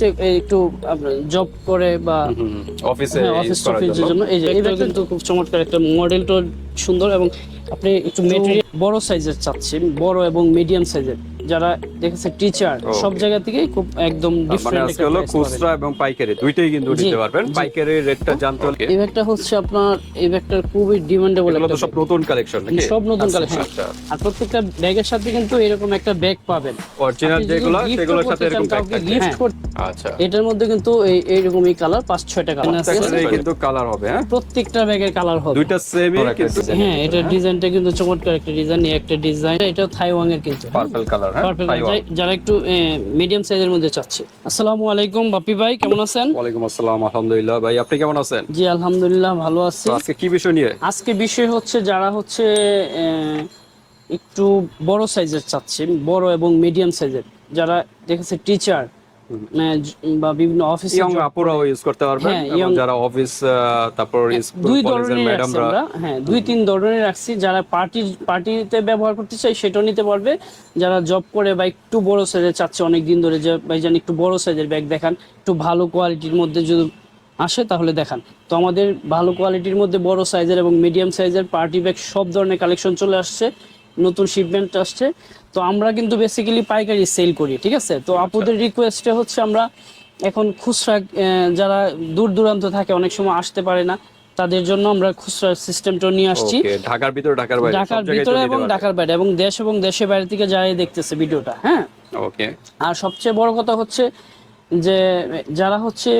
হচ্ছে একটু জব করে বা অফিসে অফিস টফিসের জন্য। জন্য। এই যে এটা কিন্তু খুব চমৎকার একটা মডেলটা সুন্দর এবং আপনি একটু মেটেরিয়াল বড় সাইজের চাচ্ছেন বড় এবং মিডিয়াম সাইজের যারা দেখেছে টিচার সব জায়গা থেকেই খুব একদম মানে ডিফারেন্ট আজকে হলো খুচরা এবং পাইকারি দুইটাই কিন্তু দিতে পারবেন। পাইকারি রেটটা জানতে হলে এই ব্যাগটা হচ্ছে আপনার এই ব্যাগটার খুবই ডিমান্ডেবল একটা তো সব নতুন কালেকশন নাকি? সব নতুন আচ্ছা, কালেকশন আচ্ছা আর প্রত্যেকটা ব্যাগের সাথে কিন্তু এরকম একটা ব্যাগ পাবেন। অরিজিনাল যেগুলো সেগুলোর সাথে এরকম ব্যাগ gift করতে আচ্ছা। এটার মধ্যে কিন্তু এই এইরকমই কালার পাঁচ ছয়টা কালার আছে কিন্তু কালার হবে হ্যাঁ? প্রত্যেকটা ব্যাগের কালার হবে। দুইটা সেমই কিন্তু হ্যাঁ এটা ডিজাইনটা কিন্তু চমৎকার একটা ডিজাইন এই একটা ডিজাইন এটা থাইওয়াং এর কিন্তু। পার্পল কালার হ্যাঁ যারা একটু মিডিয়াম সাইজের মধ্যে চাচ্ছে। আসসালামু আলাইকুম বাপি ভাই কেমন আছেন? ওয়ালাইকুম আসসালাম আলহামদুলিল্লাহ। ভাই আপনি কেমন আছেন? জি আলহামদুলিল্লাহ ভালো আছি। আজকে কি বিষয় নিয়ে? আজকে বিষয় হচ্ছে যারা হচ্ছে একটু বড় সাইজের চাচ্ছে বড় এবং মিডিয়াম সাইজের যারা দেখেছে টিচার বা বিভিন্ন অফিসে ইয়ং আপুরাও ইউজ করতে পারবেন হ্যাঁ, যারা অফিস তারপর দুই ধরনের ম্যাডামরা হ্যাঁ দুই তিন ধরনের রাখছি। যারা পার্টি পার্টিতে ব্যবহার করতে চাই সেটাও নিতে পারবে। যারা জব করে বা একটু বড় সাইজের চাচ্ছে অনেক দিন ধরে যে ভাইজান একটু বড় সাইজের ব্যাগ দেখান একটু ভালো কোয়ালিটির মধ্যে যদি আসে তাহলে দেখান। তো আমাদের ভালো কোয়ালিটির মধ্যে বড় সাইজের এবং মিডিয়াম সাইজের পার্টি ব্যাগ সব ধরনের কালেকশন চলে আসছে। নতুন শিপমেন্ট আসছে। তো আমরা কিন্তু বেসিক্যালি পাইকারি সেল করি ঠিক আছে? তো আপুদের রিকোয়েস্টে হচ্ছে আমরা এখন খুচরা যারা দূর দূরান্ত থাকে অনেক সময় আসতে পারে না তাদের জন্য আমরা খুচরা সিস্টেমটা নিয়ে আসছি। ঢাকার ভিতর ঢাকার বাইরে ঢাকার ভিতরে এবং ঢাকার বাইরে এবং দেশ এবং দেশের বাইরে থেকে যারাই দেখতেছে ভিডিওটা হ্যাঁ? ওকে। আর সবচেয়ে বড় কথা হচ্ছে যে যারা হচ্ছে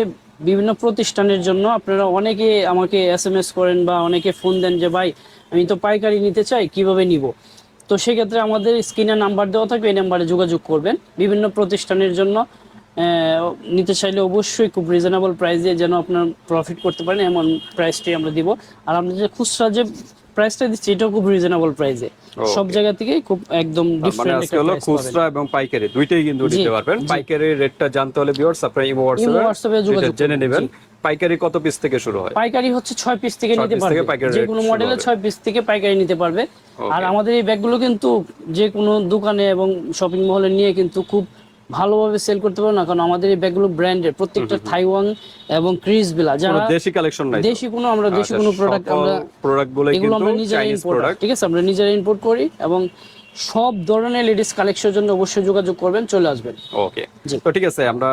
বিভিন্ন প্রতিষ্ঠানের জন্য আপনারা অনেকে আমাকে এস এম এস করেন বা অনেকে ফোন দেন যে ভাই আমি তো পাইকারি নিতে চাই কীভাবে নিব? তো সেক্ষেত্রে আমাদের স্ক্রিনে নাম্বার দেওয়া থাকবে, এই নাম্বারে যোগাযোগ করবেন। বিভিন্ন প্রতিষ্ঠানের জন্য নিতে চাইলে অবশ্যই খুব রিজনেবল প্রাইসে যেন আপনার প্রফিট করতে পারেন, এমন প্রাইসটি আমরা দিব। আর আমরা যে খুচরা যে প্রাইসটা দিচ্ছি এটাও খুব রিজনেবল প্রাইসে সব জায়গা থেকেই খুব একদম মানে আজকে হলো খুচরা এবং পাইকারি দুইটাই কিন্তু দিতে পারবেন। পাইকারি রেটটা জানতে হলে ভিউয়ার্স আপনারা ইমো হোয়াটসঅ্যাপে যোগাযোগ জেনে নেবেন পাইকারি কত পিস থেকে শুরু হয়? পাইকারি হচ্ছে ছয় পিস থেকে নিতে পারবে। যে কোনো মডেলে হবে। ছয় পিস থেকে পাইকারি নিতে পারবে। আর আমাদের এই ব্যাগগুলো কিন্তু যে কোনো দোকানে এবং শপিং মলে নিয়ে কিন্তু খুব ভালোভাবে সেল করতে পারবে না কারণ আমাদের এই ব্যাগগুলো ব্র্যান্ডের প্রত্যেকটা থাইওয়াং এবং ক্রিস বিলা যারা দেশি কালেকশন নাই দেশি কোনো আমরা দেশি কোনো প্রোডাক্ট আমরা প্রোডাক্ট এগুলো কিন্তু আমরা নিজেরা ইম্পোর্ট ঠিক আছে? আমরা নিজেরা ইম্পোর্ট করি এবং সব ধরনের লেডিস কালেকশনের জন্য অবশ্যই যোগাযোগ করবেন চলে আসবেন। ওকে তো ঠিক আছে আমরা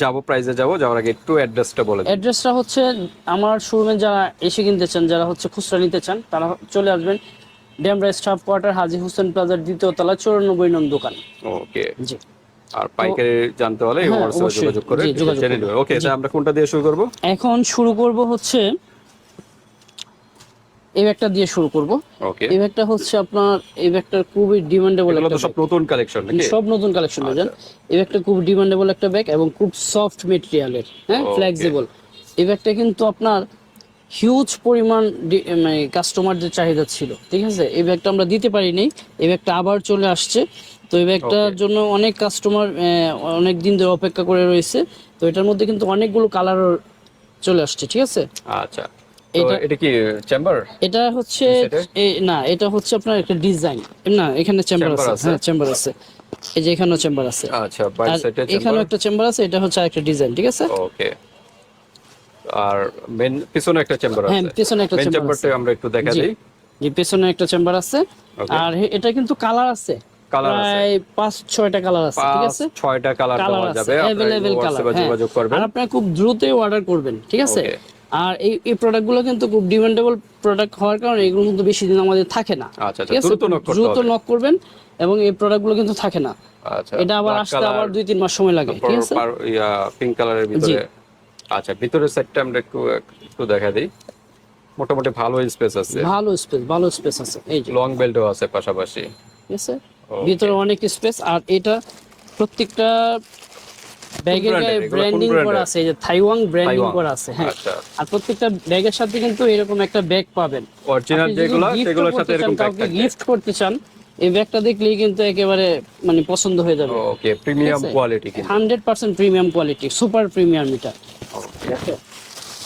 যাব প্রাইজে যাব যাওয়ার আগে একটু অ্যাড্রেসটা বলে দিন অ্যাড্রেসটা হচ্ছে আমার শোরুমে যারা এসে কিনতে চান যারা হচ্ছে খুচরা নিতে চান তারা চলে আসবেন ড্যামরা স্টাফ কোয়ার্টার হাজি হোসেন প্লাজার দ্বিতীয় তলা চৌরানব্বই নং দোকান। ওকে জি। আর পাইকারি জানতে হলে হ্যাঁ। যোগাযোগ করে জেনে নেবেন ওকে তাহলে আমরা কোনটা দিয়ে শুরু করব? এখন শুরু করব হচ্ছে এই ব্যাগটা দিয়ে শুরু করব। ওকে। এই ব্যাগটা হচ্ছে আপনার এই ব্যাগটার খুবই ডিমান্ডেবল একটা সব নতুন কালেকশন নাকি? সব নতুন কালেকশন বুঝেন এই ব্যাগটা খুব ডিমান্ডেবল একটা ব্যাগ এবং খুব সফট মেটেরিয়ালের হ্যাঁ ফ্লেক্সিবল এই ব্যাগটা কিন্তু আপনার হিউজ পরিমাণ মানে কাস্টমারদের চাহিদা ছিল ঠিক আছে? এই ব্যাগটা আমরা দিতে পারিনি। এই ব্যাগটা আবার চলে আসছে। তো এই ব্যাগটার জন্য অনেক কাস্টমার অনেক দিন ধরে অপেক্ষা করে রয়েছে। তো এটার মধ্যে কিন্তু অনেকগুলো কালার চলে আসছে ঠিক আছে? আচ্ছা। এটা- এটা কি চেম্বার এটা হচ্ছে না এটা হচ্ছে আপনার একটা ডিজাইন না এখানে চেম্বার আছে? হ্যাঁ চেম্বার আছে। এই যে এখানেও চেম্বার আছে। আচ্ছা বাই সাইডে এখানেও চেম্বার একটা চেম্বার আছে এটা হচ্ছে আরেকটা ডিজাইন ঠিক আছে? ওকে আর মেন পিছনে একটা চেম্বার আছে। হ্যাঁ পিছনে একটা চেম্বার আছে। চেম্বারটা আমরা একটু দেখা। দিই। যে পেছনে একটা চেম্বার আছে। আর এটা কিন্তু কালার আছে। আছে। পাঁচ ছয়টা কালার আছে ঠিক আছে? ছয়টা কালার কালার যাবে। আপনারা কালার যোগাযোগ করবেন। আর আপনারা খুব দ্রুতই অর্ডার করবেন ঠিক আছে? আর এই এই প্রোডাক্টগুলো কিন্তু খুব ডিমান্ডেবল প্রোডাক্ট হওয়ার কারণে এগুলো কিন্তু বেশি দিন আমাদের থাকে না আচ্ছা আচ্ছা আছে? দ্রুত নক করতে দ্রুত হবে। নক করবেন এবং এই প্রোডাক্টগুলো কিন্তু থাকে না। আচ্ছা এটা আবার আসতে আবার দুই তিন মাস সময় লাগে ঠিক আছে? পিঙ্ক কালারের ভিতরে। আচ্ছা ভিতরের আমরা একটু একটু দেখা দিই। মোটামুটি ভালো স্পেস আছে। ভালো স্পেস ভালো স্পেস আছে এই লং বেল্টও আছে পাশাপাশি। ঠিক আছে? ভিতরে অনেক স্পেস আর এটা প্রত্যেকটা ব্যাগের গায়ে ব্র্যান্ডিং করা আছে এই যে থাইওয়াং ব্র্যান্ডিং করা আছে হ্যাঁ। আচ্ছা। আর প্রত্যেকটা ব্যাগের সাথে কিন্তু এরকম একটা ব্যাগ পাবেন। অরিজিনাল যেগুলো সেগুলোর সাথে এরকম ব্যাগ গিফট করতে চান এই ব্যাগটা দেখলেই কিন্তু একেবারে মানে পছন্দ হয়ে যাবে। ওকে প্রিমিয়াম কোয়ালিটি কিন্তু। Hundred percent premium quality super premium এটা।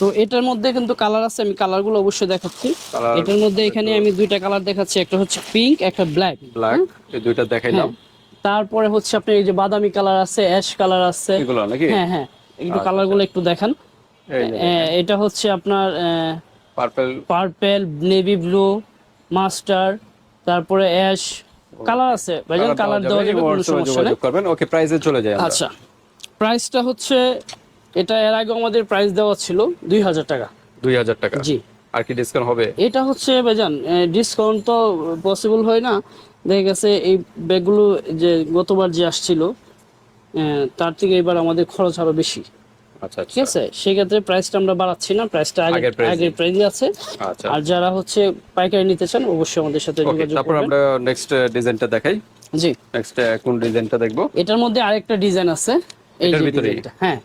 তো এটার মধ্যে কিন্তু কালার আছে আমি কালারগুলো অবশ্যই দেখাচ্ছি। এটার মধ্যে এখানে আমি দুইটা কালার দেখাচ্ছি একটা হচ্ছে পিঙ্ক একটা ব্ল্যাক ব্ল্যাক এই দুইটা দেখাইলাম। তারপরে হচ্ছে আপনি এই যে বাদামি কালার আছে অ্যাশ কালার আছে। এগুলো নাকি? হ্যাঁ হ্যাঁ। একটু আচ্ছা, কালারগুলো একটু দেখান। এটা হচ্ছে আপনার purple purple navy blue master তারপরে অ্যাশ কালার আছে। ভাইজান কালার দেওয়া যাবে কোনো সমস্যা নেই। করবেন। ওকে প্রাইসে চলে যায় আচ্ছা। প্রাইসটা হচ্ছে এটা এর আগে আমাদের প্রাইস দেওয়া ছিল দুই হাজার টাকা। দুই হাজার টাকা। জি। আর কি ডিসকাউন্ট হবে? এটা হচ্ছে ভাইজান ডিসকাউন্ট তো পসিবল হয় না। দেখা গেছে এই ব্যাগগুলো যে গতবার যে আসছিল তার থেকে এবার আমাদের খরচ আরও বেশি। আচ্ছা ঠিক আচ্ছা আছে? সেক্ষেত্রে প্রাইসটা আমরা বাড়াচ্ছি না প্রাইসটা আগে আগের। আগের প্রাইসই আছে। আচ্ছা। আর যারা হচ্ছে পাইকারি নিতে চান অবশ্যই আমাদের সাথে যোগাযোগ তারপর আমরা নেক্সট ডিজাইনটা দেখাই। জি। নেক্সট কোন ডিজাইনটা দেখব? এটার মধ্যে আরেকটা ডিজাইন আছে। এই ভিতরেই? হ্যাঁ।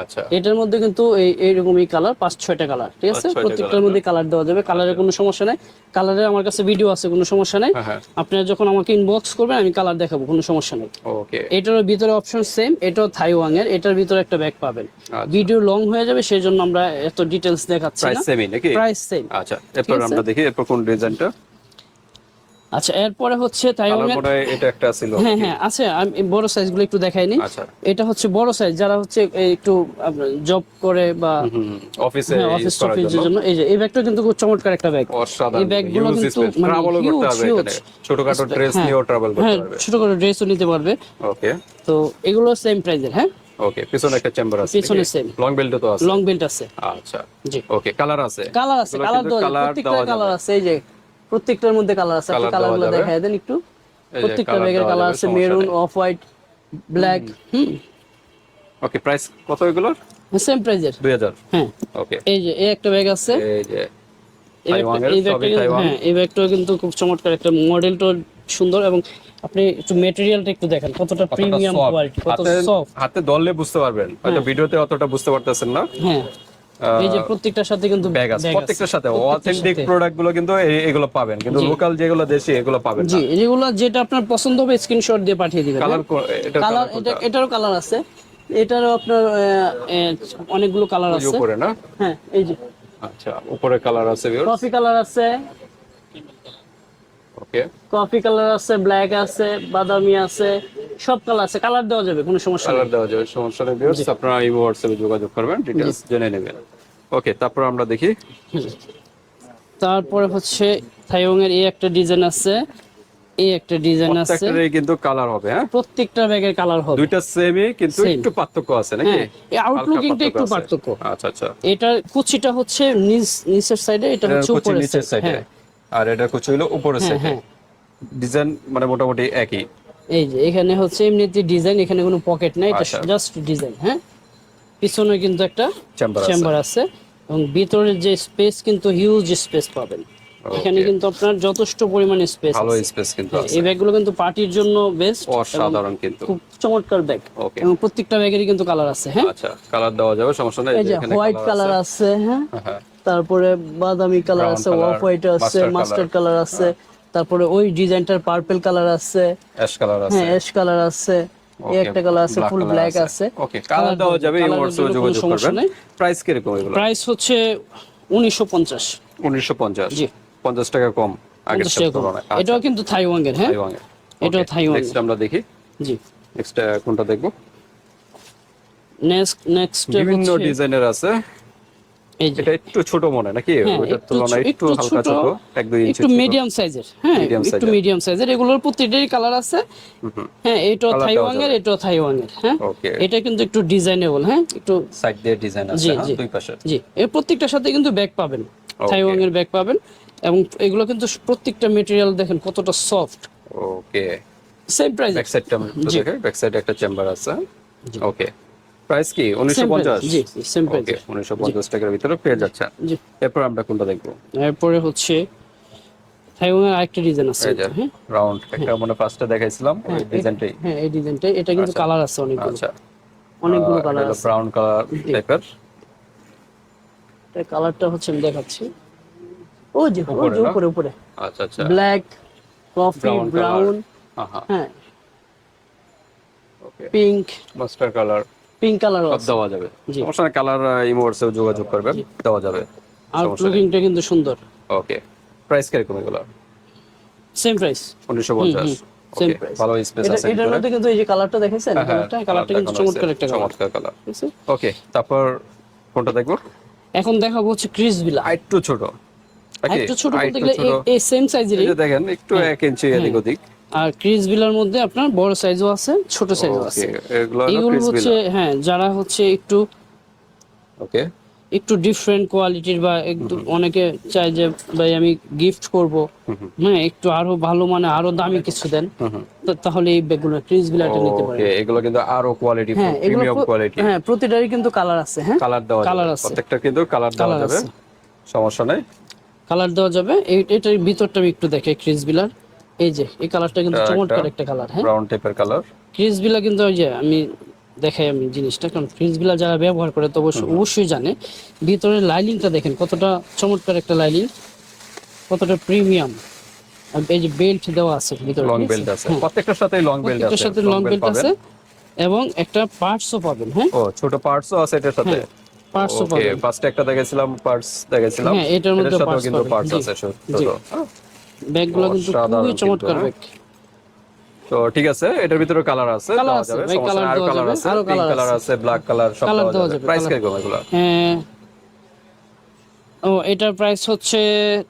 আচ্ছা। এটার মধ্যে কিন্তু এই এইরকমই কালার পাঁচ ছয়টা কালার ঠিক আছে? প্রত্যেকটার মধ্যে কালার দেওয়া যাবে। কালারের কোনো সমস্যা নাই। কালারের আমার কাছে ভিডিও আছে কোনো সমস্যা নাই। হ্যাঁ হ্যাঁ। আপনারা যখন আমাকে ইনবক্স করবেন আমি কালার দেখাবো কোনো সমস্যা নেই। ওকে এটার ভিতরে অপশন সেম এটাও থাইওয়াং এর এটার ভিতরে একটা ব্যাগ পাবেন। আচ্ছা। ভিডিও লং হয়ে যাবে সেই জন্য আমরা এত ডিটেলস দেখাচ্ছি না। প্রাইস সেমই নাকি? প্রাইস সেম আচ্ছা এরপর আমরা দেখি এরপর কোন ডিজাইনটা আচ্ছা এরপরে হচ্ছে মনে এটা একটা ছিল। হ্যাঁ হ্যাঁ আছে আমি বড় সাইজগুলো একটু দেখাইনি আচ্ছা। এটা হচ্ছে বড় সাইজ যারা হচ্ছে একটু জব করে বা অফিসে হ্যাঁ, অফিস করার টফিসের জন্য। এই যে এই ব্যাগটা কিন্তু খুব চমৎকার একটা ব্যাগ এই ব্যাগগুলো কিন্তু স্পেস মানে করতে huge, হবে ছোটখাটো ড্রেস হ্যাঁ। নিয়েও ট্রাভেল করতে হ্যাঁ পারবে ছোট করে ড্রেসও নিতে পারবে। ওকে তো এগুলো সেম প্রাইজের হ্যাঁ? ওকে পিছনে একটা চেম্বার আছে পিছনে same। লং বেল্ট তো আছে। লং বেল্ট আছে। আচ্ছা। জি। ওকে কালার আছে। কালার আছে কালার দেওয়া কালার আছে এই যে প্রত্যেকটার মধ্যে কালার আছে। আপনি কালারগুলো দেখায় দেন একটু। প্রত্যেকটা ব্যাগের কালার আছে মেরুন অফ হোয়াইট ব্ল্যাক হুম। ওকে প্রাইস কত এগুলোর? সেম প্রাইজের দুই হাজার। হ্যাঁ। ওকে এই যে এই একটা ব্যাগ আছে। এই যে এই ব্যাগটা- এই ব্যাগটা কিন্তু হ্যাঁ এই ব্যাগটাও কিন্তু খুব চমৎকার একটা মডেলটা সুন্দর এবং আপনি একটু মেটেরিয়ালটা একটু দেখেন। কতটা প্রিমিয়াম কোয়ালিটি কত সফট হাতে ধরলে বুঝতে পারবেন। হয়তো ভিডিওতে অতটা বুঝতে পারতেছেন না। হ্যাঁ। এই যে প্রত্যেকটার সাথে কিন্তু ব্যাগ আছে। প্রত্যেকটার সাথে অথেন্টিক প্রোডাক্টগুলো কিন্তু এগুলো পাবেন। কিন্তু লোকাল যেগুলো দেশি এগুলো পাবেন জি যেগুলো যেটা আপনার পছন্দ হবে স্ক্রিনশট দিয়ে পাঠিয়ে দিবেন। কালার কালার এটা এটারও কালার আছে। এটারও আপনার অনেকগুলো কালার আছে। উপরে না? হ্যাঁ এই যে। আচ্ছা উপরে কালার আছে কফি কালার আছে। ওকে কফি কালার আছে ব্ল্যাক আছে বাদামি আছে সব কালার আছে। কালার দেওয়া যাবে কোনো সমস্যা কালার দেওয়া যাবে সমস্যা নেই ভিউয়ার্স আপনারা এই হোয়াটসঅ্যাপে যোগাযোগ করবেন ডিটেইলস জেনে নেবেন। ওকে তারপর আমরা দেখি। তারপরে হচ্ছে থাইওং এর এই একটা ডিজাইন আছে এই একটা ডিজাইন আছে। প্রত্যেকটারই কিন্তু কালার হবে হ্যাঁ? প্রত্যেকটা ব্যাগের কালার হবে। দুইটা সেমই কিন্তু একটু পার্থক্য আছে নাকি? হ্যাঁ এই আউটলুকিংটা একটু পার্থক্য। আচ্ছা আচ্ছা। এটা কুচিটা হচ্ছে নিচ নিচের সাইডে এটা হচ্ছে উপরের সাইডে হ্যাঁ। আর এটা কুচি হলো উপরের সাইডে হ্যাঁ। ডিজাইন মানে মোটামুটি একই। এই যে এখানে হচ্ছে এমনিতে ডিজাইন এখানে কোনো পকেট নাই এটা আচ্ছা। জাস্ট ডিজাইন হ্যাঁ? পিছনে কিন্তু একটা চেম্বার আছে। এবং ভিতরের যে স্পেস কিন্তু হিউজ স্পেস পাবেন। এখানে কিন্তু আপনার যথেষ্ট পরিমাণে স্পেস ভালো স্পেস কিন্তু আছে। এই ব্যাগগুলো কিন্তু পার্টির জন্য বেস্ট অসাধারণ কিন্তু। খুব চমৎকার ব্যাগ এবং প্রত্যেকটা ব্যাগেরই কিন্তু কালার আছে হ্যাঁ? আচ্ছা কালার দেওয়া যাবে সমস্যা নেই এখানে হোয়াইট কালার আছে। হ্যাঁ? আছে। হ্যাঁ। তারপরে বাদামি কালার আছে অফ হোয়াইট আছে হ্যাঁ। মাস্টার্ড কালার আছে তারপরে ওই ডিজাইনটার পার্পল কালার আছে। অ্যাশ কালার আছে। হ্যাঁ অ্যাশ কালার আছে। এই একটা কালার আছে ফুল ব্ল্যাক আছে। ওকে কালার দেওয়া যাবে এই হোয়াটসঅ্যাপে যোগাযোগ করবেন। প্রাইস কীরকম এগুলো? প্রাইস হচ্ছে উনিশশো পঞ্চাশ। 1950 জি। 50 টাকা কম আগের। তুলনায়। এটাও কিন্তু থাইওয়াং এর হ্যাঁ? তাইওয়ানে এটাও থাইওয়ান নেক্সট আমরা দেখি। জি। নেক্সট কোনটা দেখব? নেক্সট নেক্সট বিভিন্ন ডিজাইনের আছে। এটা একটু ছোট মনে নাকি? হ্যাঁ, ওইটার তুলনায় একটু হালকা ছোট, এক দুই ইঞ্চি একটু মিডিয়াম সাইজের হ্যাঁ একটু মিডিয়াম সাইজের এগুলোর প্রত্যেকটারই কালার আছে। হ্যাঁ Colour থাইওয়াং এর এটাও থাইওয়াং এর হ্যাঁ এটা কিন্তু একটু ডিজাইনেবল হ্যাঁ একটু সাইড দিয়ে ডিজাইন আছে হ্যাঁ, দুই পাশে জি এর প্রত্যেকটার সাথে কিন্তু ব্যাগ পাবেন। থাইওয়াং এর ব্যাগ পাবেন। এবং এগুলো কিন্তু প্রত্যেকটা মেটেরিয়াল দেখেন কতটা soft okay same price back সাইডটা। দেখে ব্যাক সাইডে একটা চেম্বার আছে। ওকে প্রাইস কি? 1950 জি সেম প্রাইস 1950 টাকার ভিতরে পেয়ে যাচ্ছে জি। এরপর আমরা কোনটা দেখব? এরপরে হচ্ছে আরেকটা ডিজাইন আছে হ্যাঁ? রাউন্ড একটা মনে ফার্স্টে দেখাইছিলাম ডিজাইনটাই হ্যাঁ এই ডিজাইনটা এটা কিন্তু কালার আছে অনেকগুলো। আচ্ছা। অনেকগুলো কালার আছে। ব্রাউন কালার টাইপের এটা কালারটা হচ্ছে আমি দেখাচ্ছি। ও যে উপরে উপরে। আচ্ছা আচ্ছা। ব্ল্যাক কফি ব্রাউন হ্যাঁ। Pink master colour pink colour দেওয়া যাবে। সমস্যা কালার ইমোর্সেও যোগাযোগ করবেন দেওয়া যাবে। আর লুকিংটা কিন্তু সুন্দর। ওকে প্রাইস কীরকম এগুলো সেম প্রাইস উনিশশো পঞ্চাশ। সেম প্রাইস ভালো স্পেস আছে এটার। মধ্যে কিন্তু এই যে কালারটা দেখেছেন হ্যাঁ, হ্যাঁ, কালারটা কালারটা কিন্তু চমৎকার একটা কালার চমৎকার কালার ওকে তারপর কোনটা দেখব? এখন দেখাবো হচ্ছে ক্রিস বিলা আরেকটু ছোট। একটু ছোট বলতে গেলে এই- সেম সাইজেরই দেখেন একটু এক ইঞ্চি এদিক ওদিক। আর ক্রিস বিলার মধ্যে আপনার বড় সাইজও আছে ছোট সাইজও আছে। এগুলো হচ্ছে হ্যাঁ যারা হচ্ছে একটু ওকে একটু ডিফারেন্ট কোয়ালিটির বা একটু অনেকে চায় যে ভাই আমি গিফট করব। হ্যাঁ একটু আরও ভালো মানে আরও দামি কিছু দেন তাহলে এই ব্যাগগুলো ক্রিস বিলাটা নিতে পারেন। এগুলো কিন্তু আরও কোয়ালিটি প্রিমিয়াম কোয়ালিটি হ্যাঁ প্রতিটারই কিন্তু কালার আছে হ্যাঁ? কালার দেওয়া যাবে। আছে। প্রত্যেকটা কিন্তু কালার দেওয়া যাবে। সমস্যা নেই। কালার দেওয়া যাবে। এটার ভিতরটা আমি একটু দেখে ক্রিস বিলার। এই যে এই কালারটা কিন্তু চমৎকার একটা কালার হ্যাঁ? ব্রাউন টাইপের কালার। ক্রিস বিলা কিন্তু ওই যে আমি দেখাই আমি জিনিসটা কারণ ক্রিস বিলা যারা ব্যবহার করে তো অবশ্যই জানে ভিতরের লাইনিংটা দেখেন কতটা চমৎকার একটা লাইনিং কতটা প্রিমিয়াম আর এই যে বেল্ট দেওয়া আছে ভিতরে লং বেল্ট আছে? প্রত্যেকটার সাথে লং বেল্ট প্রত্যেকটার আছে সাথে লং বেল্ট আছে এবং একটা পার্টসও পাবেন হ্যাঁ? ও ছোট পার্টসও আছে এটার সাথে? পার্টসও ওকে পাবেন। ফার্স্টে একটা দেখেছিলাম পার্টস দেখেছিলাম হ্যাঁ, এটার মধ্যে কিন্তু পার্টস আছে ছোট। হ্যাঁ। ব্যাগগুলো কিন্তু খুবই চমৎকার হ্যাঁ। ব্যাগ। তো ঠিক আছে এটার ভিতরে কালার আছে দেওয়া যাবে সমস্যা। আরও কালার আছে পিঙ্ক কালার আছে। ব্ল্যাক কালার সব দেওয়া যাবে। প্রাইস কীরকম এগুলো? হ্যাঁ ও এটার প্রাইস হচ্ছে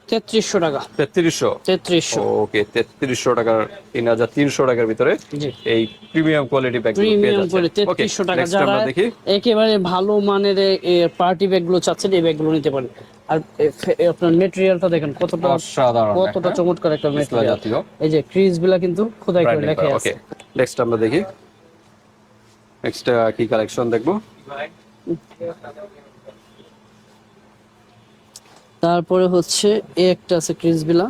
তেত্রিশশো টাকা। তেত্রিশশো? তেত্রিশশো। ওকে তেত্রিশশো টাকার তিন হাজার তিনশো টাকার ভিতরে এই প্রিমিয়াম কোয়ালিটি ব্যাগ প্রিমিয়াম করে তেত্রিশশো টাকা যারা দেখি। একেবারে ভালো মানের পার্টি ব্যাগগুলো চাচ্ছেন এই ব্যাগগুলো নিতে পারেন। আর আপনার মেটেরিয়ালটা দেখেন কতটা অসাধারণ কতটা চমৎকার একটা মেটেরিয়াল জাতীয়। এই যে ক্রিজগুলা কিন্তু খোদাই করে লেখা আছে। ওকে নেক্সট আমরা দেখি। নেক্সট কি কালেকশন দেখব? তারপরে হচ্ছে এ একটা আছে ক্রিজ বিলা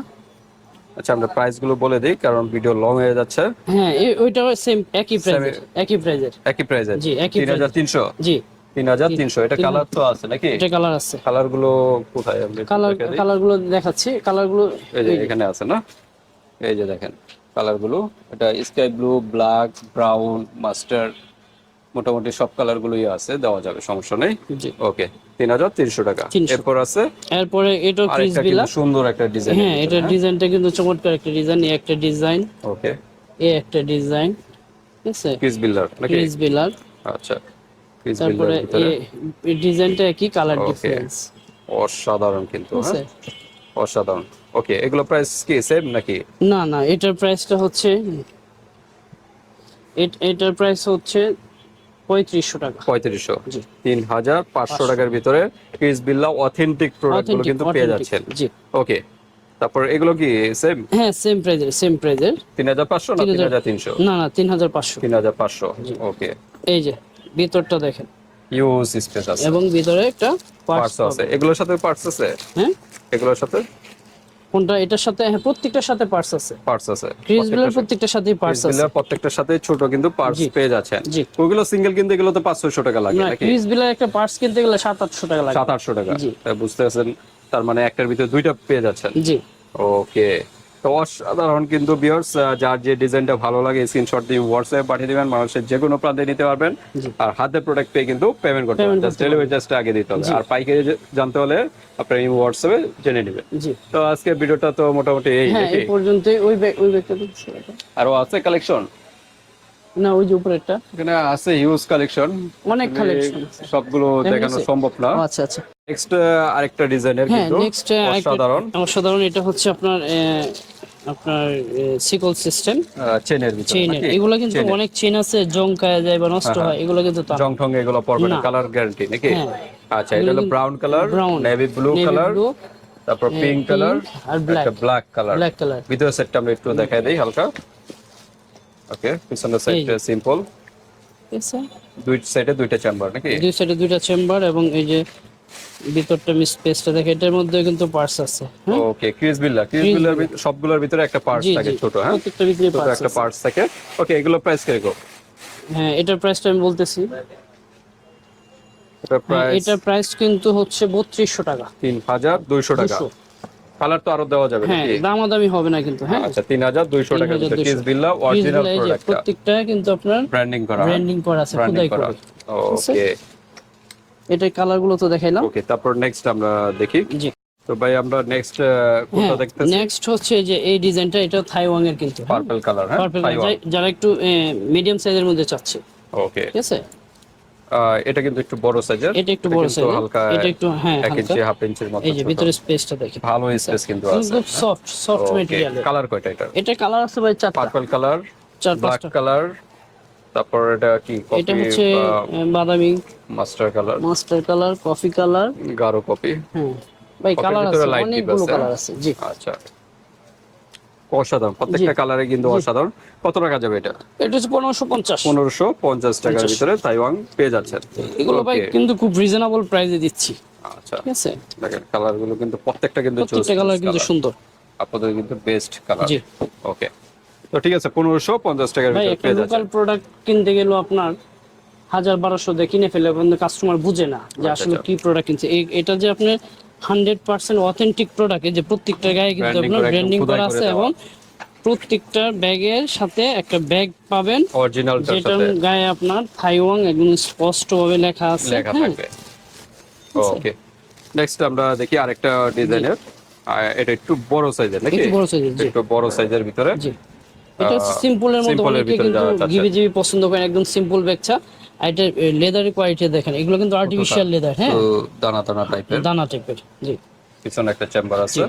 আচ্ছা আমরা প্রাইসগুলো বলে দিই কারণ ভিডিও লং হয়ে যাচ্ছে। হ্যাঁ ওইটা সেম একই প্রাইজের একই প্রাইজের একই প্রাইসে জি, একই তিন হাজার তিনশো? জি। তিন হাজার তিনশো। এটা কালার তো আছে নাকি? এটা কালার আছে। কালারগুলো কোথায় একটু কালার কালারগুলো দেখাচ্ছি। কালারগুলো এই যে এখানে আছে না? এই যে দেখেন কালারগুলো। এটা sky blue black brown mustard মোটামুটি সব কালার গুলোই আছে দেওয়া যাবে সমস্যা নেই। ওকে তিন হাজার তিনশো টাকা। এরপর আছে এরপরে আরেকটা বিলা কিন্তু সুন্দর একটা ডিজাইন হ্যাঁ এটার ডিজাইনটা কিন্তু চমৎকার একটা ডিজাইন এ একটা ডিজাইন ওকে এ একটা ডিজাইন ঠিক আছে? কিস বিল্ডার নাকি? ক্রিজ আচ্ছা। তারপরে এই ডিজাইনটা একই কালার ডিফারেন্স অসাধারণ কিন্তু হ্যাঁ? অসাধারণ। ওকে এগুলো প্রাইস কি সেম নাকি? না না এটার প্রাইসটা হচ্ছে এট- এটার প্রাইস হচ্ছে পঁয়ত্রিশশো টাকা। পঁয়ত্রিশশো। জি। তিন হাজার পাঁচশো টাকার ভিতরে ক্রিস বিল্লা অথেন্টিক প্রোডাক্টগুলো কিন্তু পেয়ে যাচ্ছেন। জি। ওকে তারপর এগুলো কি সেম হ্যাঁ সেম প্রাইজের সেম প্রাইজের তিন হাজার পাঁচশো না তিন হাজার তিনশো? না না তিন হাজার পাঁচশো। তিন হাজার পাঁচশো ওকে এই যে। ভিতরটা দেখেন। ইউজ স্পেস আছে। এবং ভিতরে একটা পার্টস আছে। এগুলোর সাথে পার্টস আছে? হ্যাঁ? এগুলোর সাথে? কোনটা? এটার সাথে হ্যাঁ প্রত্যেকটার সাথে পার্টস আছে। পার্টস আছে। ক্রিজ বিলের প্রত্যেকটার সাথেই পার্টস আছে। বিলের প্রত্যেকটার সাথে ছোট কিন্তু পার্টস। পেয়ে যাচ্ছেন। জি। ওইগুলো সিঙ্গেল কিনতে গেলে তো পাঁচ ছয়শো টাকা লাগে না নাকি? ক্রিজ বিলের একটা পার্টস কিনতে গেলে সাত আটশো টাকা লাগে। সাত আটশো টাকা। জি। বুঝতে পারছেন তার মানে একটার ভিতরে দুইটা পেয়ে যাচ্ছেন। জি। ওকে তো অসাধারণ কিন্তু বিয়ার্স যার যে ডিজাইনটা ভালো লাগে স্ক্রিনশট দিয়ে হোয়াটসঅ্যাপে পাঠিয়ে দিবেন মানুষের যে কোনো প্রান্তে নিতে পারবেন। আর হাতে প্রোডাক্ট পেয়ে কিন্তু পেমেন্ট করতে পারবেন হবে জাস্ট ডেলিভারি চার্জটা আগে দিতে হবে। আর পাইকারি জানতে হলে আপনি এই হোয়াটসঅ্যাপে জেনে নেবেন। তো আজকে ভিডিওটা তো মোটামুটি এই পর্যন্তই পর্যন্ত ওই ওই ব্যক্তিটা আরও আছে কালেকশন না ওই যে উপরেরটা। এখানে আছে হিউজ কালেকশন অনেক কালেকশন সবগুলো দেখানো সম্ভব না। আচ্ছা আচ্ছা। নেক্সট আরেকটা ডিজাইনের হ্যাঁ কিন্তু নেক্সট অসাধারণ। অসাধারণ এটা হচ্ছে আপনার আপনার সিকল সিস্টেম চেনের ভিতরে চেইনের নাকি? এগুলো কিন্তু অনেক চেন আছে জং খায় যায় বা নষ্ট হয় এগুলো কিন্তু তা না। জং ঠং এগুলো পড়বে না। কালার গ্যারান্টি নাকি? হ্যাঁ। আচ্ছা এটা হলো brown colour navy blue colour তারপর পিঙ্ক কালার আর ব্ল্যাক কালার ব্ল্যাক কালার ভিতরের সেটটা আমরা একটু দেখাই দেই হালকা। ওকে পিছনের সাইডটা সিম্পল দুই সাইডে দুইটা চেম্বার নাকি? দুই সাইডে দুইটা চেম্বার এবং এই যে ভিতরটা আমি স্পেসটা দেখে এটার মধ্যে কিন্তু পার্টস আছে হ্যাঁ? ওকে ক্রিস বিল্লা ক্রিস বিল্লার সবগুলোর ভিতরে একটা পার্টস থাকে ছোট হ্যাঁ? প্রত্যেকটা ভিতরে পার্টস একটা পার্টস থাকে। ওকে এগুলো প্রাইস কীরকম হ্যাঁ এটার প্রাইসটা আমি বলতেছি। এটা হ্যাঁ, প্রাইস এটার প্রাইস কিন্তু হচ্ছে বত্রিশশো টাকা। তিন হাজার দুইশো টাকা। দুশো কালার তো আরও দেওয়া যাবে হ্যাঁ দামাদামি হবে না কিন্তু হ্যাঁ। আচ্ছা তিন হাজার দুইশো টাকা 3,200 ক্রিস বিল্লা অরিজিনাল প্রোডাক্টটা প্রত্যেকটা কিন্তু আপনার ব্র্যান্ডিং করা ব্র্যান্ডিং করা আছে খোদাই করা ওকে এটার কালারগুলো তো দেখাইলাম। ওকে তারপর নেক্সট আমরা দেখি। জি। তো ভাই আমরা নেক্সট কোনটা হ্যাঁ দেখতেছি? নেক্সট হচ্ছে যে এই ডিজাইনটা এটা থাইওয়াং এর কিন্তু পার্পল কালার হ্যাঁ? পার্পল যারা একটু মিডিয়াম সাইজের মধ্যে চাচ্ছে। ওকে ঠিক আছে? এটা কিন্তু একটু বড় সাইজের এটা একটু বড় সাইজের হালকা এটা একটু হ্যাঁ এক ইঞ্চি হাফ ইঞ্চির মতো এই যে। ভিতরে স্পেসটা দেখেন। ভালো স্পেস কিন্তু আছে। খুব সফট সফট ম্যাটেরিয়াল কালার কয়টা এটা এটা কালার আছে ভাই চারটা। পার্পল কালার চার ব্ল্যাক কালার তারপর এটা কি এটা হচ্ছে বাদামি। Master colour master colour coffee colour গাঢ় কপি হ্যাঁ। ভাই কালার আছে অনেকগুলো কালার আছে জি। আচ্ছা। অসাধারণ। প্রত্যেকটা কালারে কিন্তু অসাধারণ। কত টাকা যাবে এটা? এটা হচ্ছে পনেরোশো পঞ্চাশ। পনেরোশো পঞ্চাশ টাকার ভিতরে তাইওয়াং পেয়ে যাচ্ছেন। এগুলো ভাই কিন্তু খুব রিজনেবল প্রাইসে দিচ্ছি। আচ্ছা। ঠিক আছে? দেখেন কালারগুলো কিন্তু প্রত্যেকটা কিন্তু প্রত্যেকটা কালার কিন্তু সুন্দর। আপনাদের কিন্তু বেস্ট কালার। জি। ওকে তো ঠিক আছে পনেরোশো পঞ্চাশ টাকার ভিতরে পেয়ে লোকাল প্রোডাক্ট কিনতে গেলেও আপনার হাজার বারোশো দিয়ে কিনে ফেলে কাস্টমার বুঝে না যে আচ্ছা, আসলে আচ্ছা। কি প্রোডাক্ট কিনছে। এটা যে আপনার হান্ড্রেড পার্সেন্ট অথেন্টিক প্রোডাক্ট যে প্রত্যেকটা গায়ে কিন্তু আপনার ব্র্যান্ডিং করা আছে এবং প্রত্যেকটা ব্যাগের সাথে একটা ব্যাগ পাবেন। অরিজিনালটার যেটার গায়ে আপনার থাইওয়াং একদম স্পষ্টভাবে লেখা আছে লেখা থাকবে ওকে নেক্সট আমরা দেখি আরেকটা ডিজাইনের এটা একটু বড় সাইজের নাকি? একটু বড় সাইজের একটু বড় সাইজের ভিতরে। জি। এটা সিম্পলের মধ্যে অনেকে কিন্তু যারা গিবি জিবি পছন্দ করেন একদম সিম্পল ব্যাগটা। আর এটা লেদারের কোয়ালিটি দেখেন। এগুলো কিন্তু আর্টিফিশিয়াল লেদার হ্যাঁ? দানা দানা টাইপের দানা টাইপের জি। পিছনে একটা চেম্বার আছে।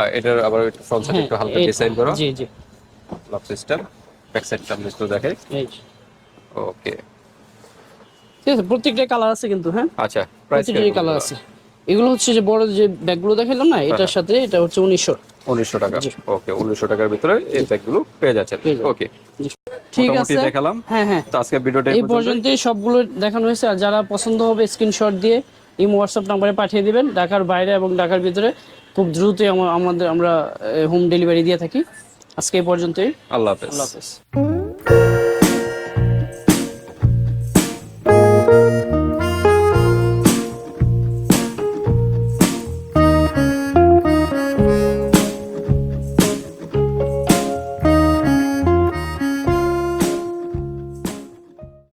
আর এটার আবার একটু ফ্রন্ট সাইড একটু হালকা ডিজাইন করা। জি জি। লক সিস্টেম ব্যাক সাইডটা আমি একটু দেখাই। ওকে ঠিক আছে প্রত্যেকটা কালার আছে কিন্তু হ্যাঁ? আচ্ছা প্রাইস প্রত্যেকটা কালার আছে। এগুলো হচ্ছে যে বড় যে ব্যাগগুলো দেখালাম না হ্যাঁ, এটার সাথে এটা হচ্ছে উনিশশো। উনিশশো টাকা। ওকে উনিশশো টাকার ভিতরে এই ব্যাগগুলো পেয়ে যাচ্ছেন। যাবেন। ওকে ঠিক আছে। দেখালাম। হ্যাঁ হ্যাঁ। তো আজকে ভিডিওটা এই পর্যন্তই। সবগুলো দেখানো হয়েছে। আর যারা পছন্দ হবে স্ক্রিনশট দিয়ে এই হোয়াটসঅ্যাপ নাম্বারে পাঠিয়ে দিবেন। ঢাকার বাইরে এবং ঢাকার ভিতরে খুব দ্রুতই আমাদের আমরা হোম ডেলিভারি দিয়ে থাকি। আজকে এই পর্যন্তই। আল্লাহ হাফেজ। আল্লাহ হাফেজ।